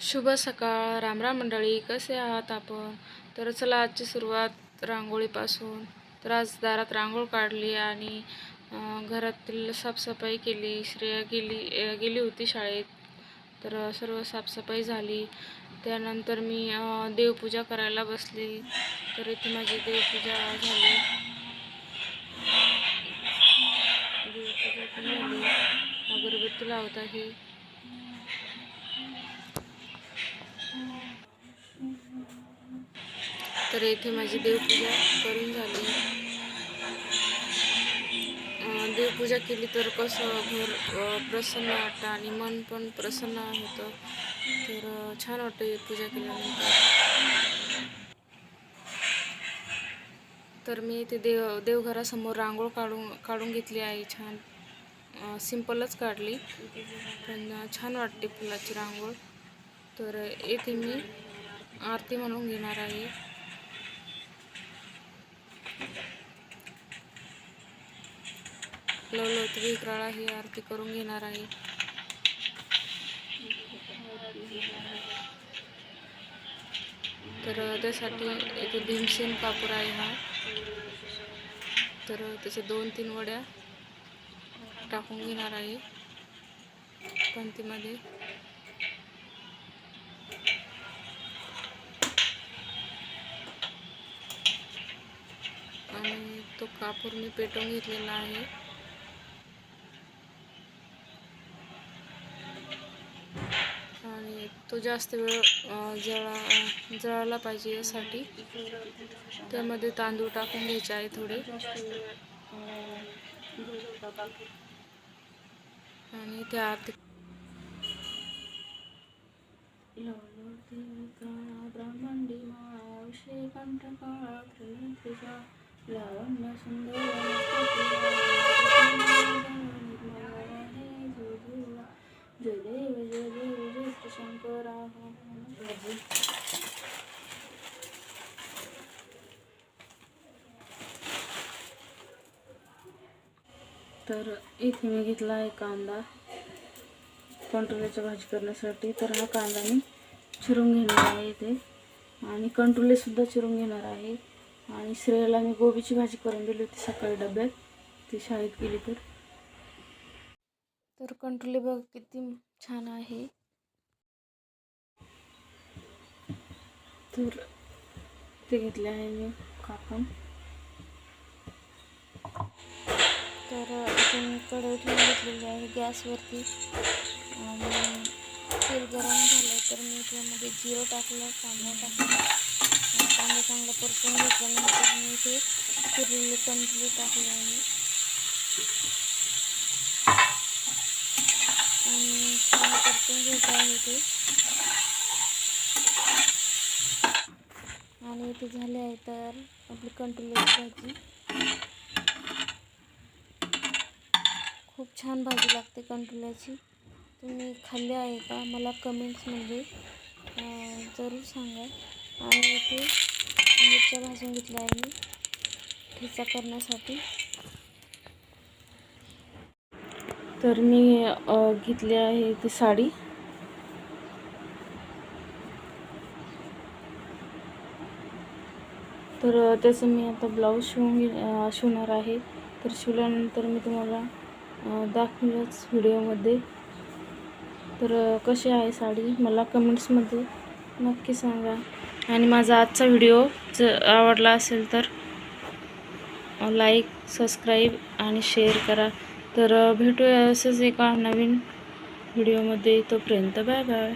शुभ सकाळ. रामराम मंडळी कसे आहात आपण? तर चला आजची सुरुवात रांगोळीपासून. तर आज दारात रांगोळ काढली आणि घरातील साफसफाई केली. श्रेया गेली गेली होती शाळेत. तर सर्व साफसफाई झाली. त्यानंतर मी देवपूजा करायला बसली. तर इथे माझी देवपूजा झाली. देवपूजा पण झाली. अगरबत्ती लावत आहे. तर येथे माझी देवपूजा करून झाली. देवपूजा केली तर कसं घर प्रसन्न वाटतं आणि मन पण प्रसन्न होतं. तर छान वाटतं पूजा केल्यानंतर. तर मी इथे देव देवघरासमोर रांगोळ काढून काढून घेतली आहे छान. सिंपलच सिम्पलच काढली. पण छान वाटते फुलाची रांगोळ. तर येथे मी आरती म्हणून घेणार आहे. लवलवत विक्राळा ही आरती करून घेणार आहे. तर त्यासाठी एक भीमसेन कापूर आहे हा. तर त्याच्या दोन तीन वड्या टाकून घेणार आहे. पंथीमध्ये आणि तो कापूर मी पेटवून घेतलेला आहे. आणि तो जास्त वेळ जळा जळायला पाहिजे यासाठी. त्यामध्ये तांदूळ टाकून घ्यायचे आहे थोडे. आणि त्या आरती ब्रह्मांडी सुंदर तर इथे मी घेतला आहे कांदा. कंटोल्याची भाजी करण्यासाठी. तर हा कांदा मी चिरून घेणार आहे इथे. आणि कंट्रोलेसुद्धा चिरून घेणार आहे. आणि श्रेयाला मी गोबीची भाजी करून दिली होती सकाळी डब्यात. ती शाळेत गेली तर. तर कंटोले बघ किती छान आहे. तर ते घेतले आहे मी कापून. तर इथे मी कढई ठेवून घेतलेली आहे गॅसवरती. आणि तेल गरम झालं तर मी त्यामध्ये जिरं टाकलं कांदा टाकला. परतून घेतल्यानंतर मी इथे चिरलेले कंटले टाकले आहे. आणि छान परतून घेत आहे ते आणि इथे झाले आहे तर आपली कंटोल्याची भाजी. खूप छान भाजी लागते कंट्रोलाची तुम्ही खाल्ली आहे का? मला कमेंट्समध्ये म्हणजे, जरूर सांगा. आणि इथे मिरच्या भाजून घेतल्या आहे मी. ठेचा करण्यासाठी. तर मी घेतली आहे ती साडी. तर त्याचं मी आता ब्लाऊज शिवून घे शिवणार आहे. तर शिवल्यानंतर मी तुम्हाला दाखवलंच दाखवेलच व्हिडिओमध्ये तर कशी आहे साडी? मला कमेंट्समध्ये नक्की सांगा. आणि माझा आजचा व्हिडिओ जर आवडला असेल तर लाईक सबस्क्राईब आणि शेअर करा. तर भेटूया असंच एका नवीन व्हिडिओमध्ये. तोपर्यंत बाय बाय